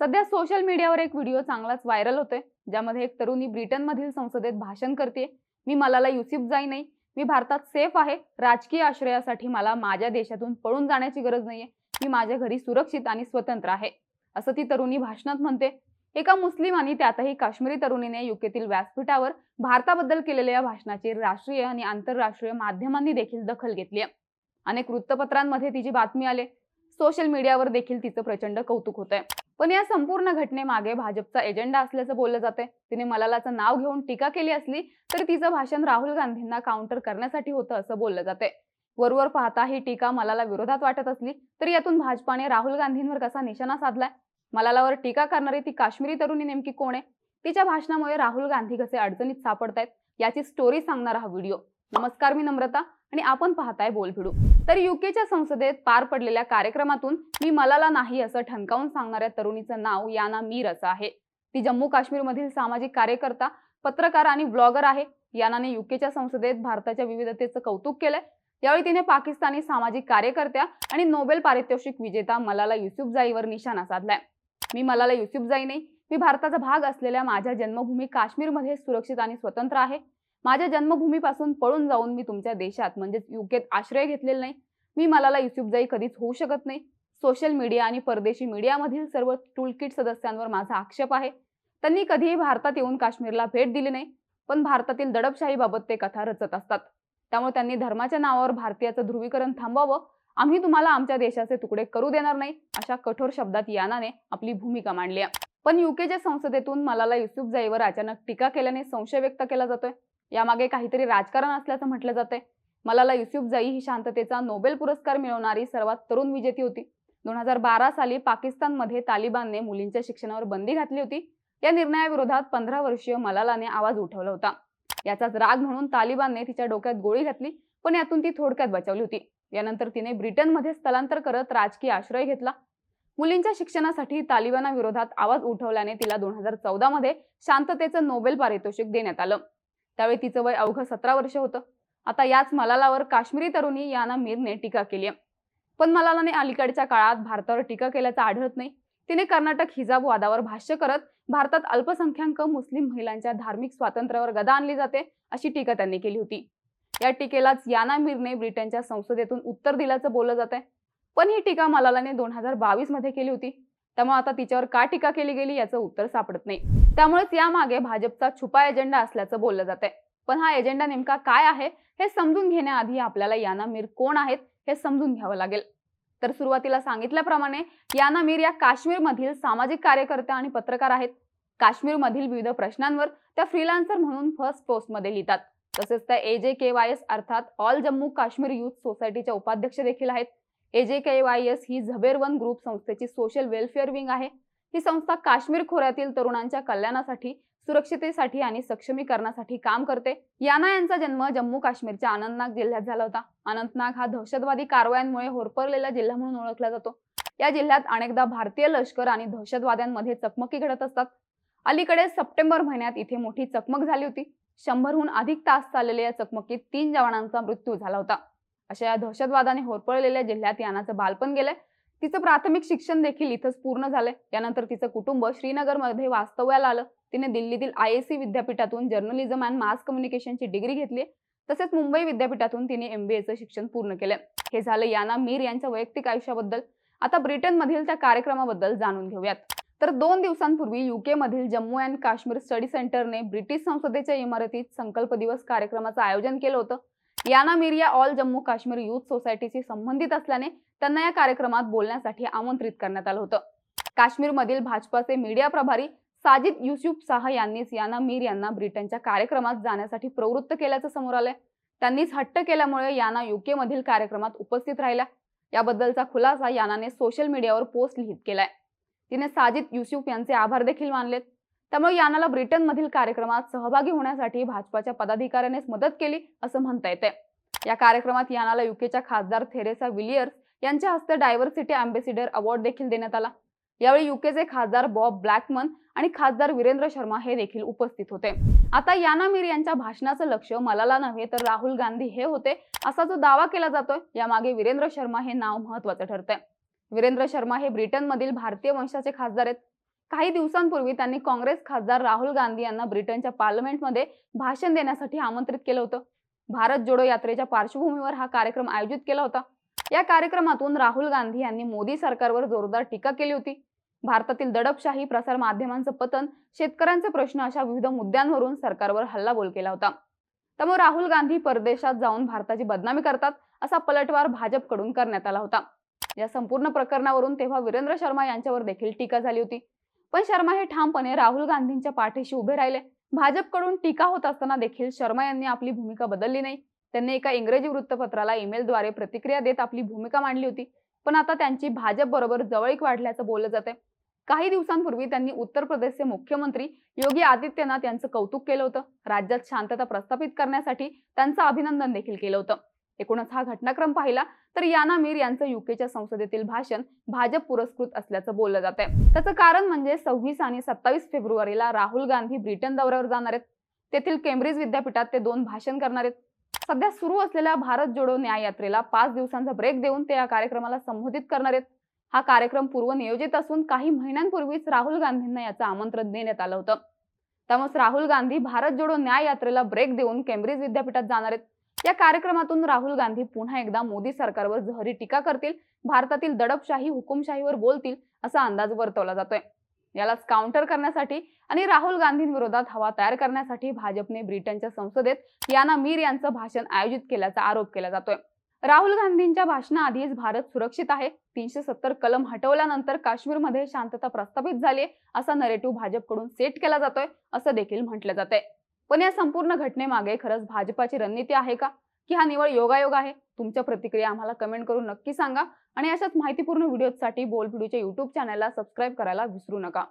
सध्या सोशल मीडियावर एक व्हिडिओ चांगलाच व्हायरल होतोय ज्यामध्ये एक तरुणी ब्रिटनमधील संसदेत भाषण करते मी मलाला युसिफ जाई नाही. मी भारतात सेफ आहे. राजकीय आश्रयासाठी मला माझ्या देशातून पळून जाण्याची गरज नाहीये. मी माझ्या घरी सुरक्षित आणि स्वतंत्र आहे असं ती तरुणी भाषणात म्हणते. एका मुस्लिम आणि त्यातही काश्मीरी तरुणीने युकेतील व्यासपीठावर भारताबद्दल केलेल्या या भाषणाची राष्ट्रीय आणि आंतरराष्ट्रीय माध्यमांनी देखील दखल घेतली आहे. अनेक वृत्तपत्रांमध्ये तिची बातमी आले. सोशल मीडियावर देखील तिचं प्रचंड कौतुक होत आहे पण या संपूर्ण घटनेमागे भाजपचा एजेंडा असल्याचं बोललं जाते तिने मलालाचं नाव घेऊन टीका केली असली तरी तिचं भाषण राहुल गांधींना काउंटर करण्यासाठी होतं असं बोललं जाते वरवर पाहता ही टीका मलाला विरोधात वाटत असली तरी यातून भाजपाने राहुल गांधींवर कसा निशाणा साधलाय? मलालावर टीका करणारी ती काश्मीरी तरुणी नेमकी कोण आहे? तिच्या भाषणामुळे राहुल गांधी कसे अडचणीत सापडतायत याची स्टोरी सांगणारा हा व्हिडिओ. नमस्कार मी नम्रता आणि आपण पाहताय बोलभिडू तर युकेच्या संसदेत पार पडलेल्या कार्यक्रमातून मी मलाला नाही असं ठणकावून सांगणाऱ्या तरुणीचं नाव याना मीर असं आहे. ती जम्मू काश्मीरमधील सामाजिक कार्यकर्ता पत्रकार आणि ब्लॉगर आहे. यानाने युकेच्या संसदेत भारताच्या विविधतेचं कौतुक केलंय. यावेळी तिने पाकिस्तानी सामाजिक कार्यकर्त्या आणि नोबेल पारितोषिक विजेता मलाला युसुफजाईवर निशाणा साधलाय. मी मलाला युसुफजाई नाही. मी भारताचा भाग असलेल्या माझ्या जन्मभूमी काश्मीरमध्ये सुरक्षित आणि स्वतंत्र आहे. माझ्या जन्मभूमीपासून पळून जाऊन मी तुमच्या देशात म्हणजेच युकेत आश्रय घेतलेला नाही. मी मलाला युसुफजाई कधीच होऊ शकत नाही. सोशल मीडिया आणि परदेशी मीडियामधील सर्व टूलकिट सदस्यांवर माझा आक्षेप आहे. त्यांनी कधीही भारतात येऊन काश्मीरला भेट दिली नाही पण भारतातील दडपशाहीबाबत ते कथा रचत असतात. त्यामुळे त्यांनी धर्माच्या नावावर भारतीयाचं ध्रुवीकरण थांबवावं. आम्ही तुम्हाला आमच्या देशाचे तुकडे करू देणार नाही अशा कठोर शब्दात यानाने आपली भूमिका मांडली आहे. पण युकेच्या संसदेतून मलाला युसुफजाईवर अचानक टीका केल्याने संशय व्यक्त केला जातोय. यामागे काहीतरी राजकारण असल्याचं म्हटलं जातंय. मलाला युसुफजाई ही शांततेचा नोबेल पुरस्कार मिळवणारी सर्वात तरुण विजेती होती. दोन हजार बारा साली पाकिस्तानमध्ये तालिबानने मुलींच्या शिक्षणावर बंदी घातली होती. या निर्णयाविरोधात पंधरा वर्षीय मलालाने आवाज उठवला होता. याचाच राग म्हणून तालिबानने तिच्या डोक्यात गोळी घातली पण यातून ती थोडक्यात बचावली होती. यानंतर तिने ब्रिटनमध्ये स्थलांतर करत राजकीय आश्रय घेतला. मुलींच्या शिक्षणासाठी तालिबानाविरोधात आवाज उठवल्याने तिला दोन हजार चौदा मध्ये शांततेचं नोबेल पारितोषिक देण्यात आलं. त्यावेळी तिचं वय अवघं सतरा वर्ष होतं. आता याच मलालावर काश्मीरी तरुणी याना मीरने टीका केली आहे पण मलालाने अलीकडच्या काळात भारतावर टीका केल्याचं आढळत नाही. तिने कर्नाटक हिजाब वादावर भाष्य करत भारतात अल्पसंख्याक मुस्लिम महिलांच्या धार्मिक स्वातंत्र्यावर गदा आणली जाते अशी टीका त्यांनी केली होती. या टीकेलाच याना मीरने ब्रिटनच्या संसदेतून उत्तर दिल्याचं बोललं जात आहे पण ही टीका मलालाने दोन हजार बावीसमध्ये केली होती. त्यामुळे आता तिच्यावर का टीका केली गेली याचं उत्तर सापडत नाही. त्यामुळेच यामागे भाजपचा छुपा एजेंडा असल्याचं बोललं जात आहे पण हा एजेंडा नेमका काय आहे हे समजून घेण्याआधी आपल्याला याना मीर कोण आहेत हे समजून घ्यावं लागेल. तर सुरुवातीला सांगितल्याप्रमाणे याना मीर या काश्मीरमधील सामाजिक कार्यकर्त्या आणि पत्रकार आहेत. काश्मीरमधील विविध प्रश्नांवर त्या फ्रीलान्सर म्हणून फर्स्ट पोस्टमध्ये लिहितात. तसेच त्या A J K Y S अर्थात ऑल जम्मू काश्मीर युथ सोसायटीच्या उपाध्यक्ष देखील आहेत. A J K Y S he Zabarwan group संस्थेची सोशल वेलफेअर विंग आहे. ही संस्था काश्मीर खोऱ्यातील तरुणांच्या कल्याणासाठी सुरक्षितेसाठी आणि सक्षमीकरणासाठी काम करते. याना यांचा जन्म जम्मू काश्मीरच्या अनंतनाग जिल्ह्यात झाला होता. अनंतनाग हा दहशतवादी कारवायांमुळे होरपळलेला जिल्हा म्हणून ओळखला जातो. या जिल्ह्यात अनेकदा भारतीय लष्कर आणि दहशतवाद्यांमध्ये चकमकी घडत असतात. अलीकडे सप्टेंबर महिन्यात इथे मोठी चकमक झाली होती. शंभरहून अधिक तास चाललेल्या या चकमकीत तीन जवानांचा मृत्यू झाला होता. अशा या दहशतवादाने होरपळलेल्या जिल्ह्यात यानाचं बालपण गेलंय. तिचं प्राथमिक शिक्षण देखील इथंच पूर्ण झालंय. यानंतर तिचं कुटुंब श्रीनगरमध्ये वास्तव्याला आलं. तिने दिल्लीतील आय एस सी विद्यापीठातून जर्नलिझम अँड मास कम्युनिकेशनची डिग्री घेतली तसेच मुंबई विद्यापीठातून तिने एमबीएचं शिक्षण पूर्ण केलं हे झालं याना मीर यांच्या वैयक्तिक आयुष्याबद्दल. आता ब्रिटनमधील त्या कार्यक्रमाबद्दल जाणून घेऊयात. तर दोन दिवसांपूर्वी युके मधील जम्मू अँड काश्मीर स्टडी सेंटरने ब्रिटिश संसदेच्या इमारतीत संकल्प दिवस कार्यक्रमाचं आयोजन केलं होतं. याना मीर या ऑल जम्मू काश्मीर युथ सोसायटीशी संबंधित असल्याने त्यांना या कार्यक्रमात बोलण्यासाठी आमंत्रित करण्यात आलं होतं. काश्मीरमधील भाजपाचे मीडिया प्रभारी साजिद युसुफ शाह यांनीच याना मीर यांना ब्रिटनच्या कार्यक्रमात जाण्यासाठी प्रवृत्त केल्याचं समोर आलंय. त्यांनीच हट्ट केल्यामुळे याना युके मधील कार्यक्रमात उपस्थित राहिल्या. याबद्दलचा खुलासा यानाने सोशल मीडियावर पोस्ट लिहित केलाय. तिने साजिद युसुफ यांचे आभार देखील मानलेत. त्यामुळे यानाला ब्रिटनमधील कार्यक्रमात सहभागी होण्यासाठी भाजपाच्या पदाधिकाऱ्यानेच मदत केली असं म्हणता येते या कार्यक्रमात यानाला युकेच्या खासदार थेरेसा विलियर्स यांच्या हस्ते डायव्हर्सिटी अँबेसिडर अवॉर्ड देखील देण्यात आला. यावेळी युकेचे खासदार बॉब ब्लॅकमन आणि खासदार वीरेंद्र शर्मा हे देखील उपस्थित होते. आता याना मीर यांच्या भाषणाचं लक्ष मलाला नव्हे तर राहुल गांधी हे होते असा जो दावा केला जातोय यामागे वीरेंद्र शर्मा हे नाव महत्वाचं ठरतंय. वीरेंद्र शर्मा हे ब्रिटनमधील भारतीय वंशाचे खासदार आहेत. काही दिवसांपूर्वी त्यांनी काँग्रेस खासदार राहुल गांधी यांना ब्रिटनच्या पार्लमेंटमध्ये भाषण देण्यासाठी आमंत्रित केलं होतं. भारत जोडो यात्रेच्या पार्श्वभूमीवर हा कार्यक्रम आयोजित केला होता. या कार्यक्रमातून राहुल गांधी यांनी मोदी सरकारवर जोरदार टीका केली होती. भारतातील दडपशाही प्रसार माध्यमांचं पतन शेतकऱ्यांचे प्रश्न अशा विविध मुद्द्यांवरून सरकारवर हल्लाबोल केला होता. त्यामुळे राहुल गांधी परदेशात जाऊन भारताची बदनामी करतात असा पलटवार भाजपकडून करण्यात आला होता. या संपूर्ण प्रकरणावरून तेव्हा वीरेंद्र शर्मा यांच्यावर देखील टीका झाली होती. पण शर्मा हे ठामपणे राहुल गांधींच्या पाठीशी उभे राहिले. भाजपकडून टीका होत असताना देखील शर्मा यांनी आपली भूमिका बदलली नाही. त्यांनी एका इंग्रजी वृत्तपत्राला ईमेलद्वारे प्रतिक्रिया देत आपली भूमिका मांडली होती. पण आता त्यांची भाजप बरोबर जवळीक वाढल्याचं बोललं जाते काही दिवसांपूर्वी त्यांनी उत्तर प्रदेशचे मुख्यमंत्री योगी आदित्यनाथ यांचं कौतुक केलं होतं. राज्यात शांतता प्रस्थापित करण्यासाठी त्यांचं अभिनंदन देखील केलं होतं. एकूणच हा घटनाक्रम पाहिला तर याना मीर यांचं युकेच्या संसदेतील भाषण भाजप पुरस्कृत असल्याचं बोललं जात आहे. त्याचं कारण म्हणजे सव्वीस आणि सत्तावीस फेब्रुवारीला राहुल गांधी ब्रिटन दौऱ्यावर जाणार आहेत. तेथील केम्ब्रिज विद्यापीठात ते दोन भाषण करणार आहेत. सध्या सुरू असलेल्या भारत जोडो न्याय यात्रेला पाच दिवसांचा ब्रेक देऊन ते या कार्यक्रमाला संबोधित करणार आहेत. हा कार्यक्रम पूर्वनियोजित असून काही महिन्यांपूर्वीच राहुल गांधींना याचं आमंत्रण देण्यात आलं होतं. त्यामुळे राहुल गांधी भारत जोडो न्याय यात्रेला ब्रेक देऊन केम्ब्रिज विद्यापीठात जाणार आहेत. या कार्यक्रमातून राहुल गांधी पुन्हा एकदा मोदी सरकारवर जहरी टीका करतील भारतातील दडपशाही हुकुमशाहीवर बोलतील असा अंदाज वर्तवला जातोय. यालाच काउंटर करण्यासाठी आणि राहुल गांधींविरोधात हवा तयार करण्यासाठी भाजपने ब्रिटनच्या संसदेत याना मीर यांचं भाषण आयोजित केल्याचा आरोप केला जातोय. राहुल गांधींच्या भाषणाआधीच भारत सुरक्षित आहे. तीनशे सत्तर कलम हटवल्यानंतर काश्मीरमध्ये शांतता प्रस्थापित झाली असा नरेटिव्ह भाजपकडून सेट केला जातोय असं देखील म्हटलं जातंय. पण या संपूर्ण घटनेमागे खरंच भाजपाची रणनीती आहे का? की हा निवळ योगायोग आहे? तुमच्या प्रतिक्रिया आम्हाला कमेंट करून नक्की सांगा आणि अशाच माहितीपूर्ण व्हिडिओसाठी बोल युट्यूब चॅनलला सबस्क्राईब करायला विसरू नका.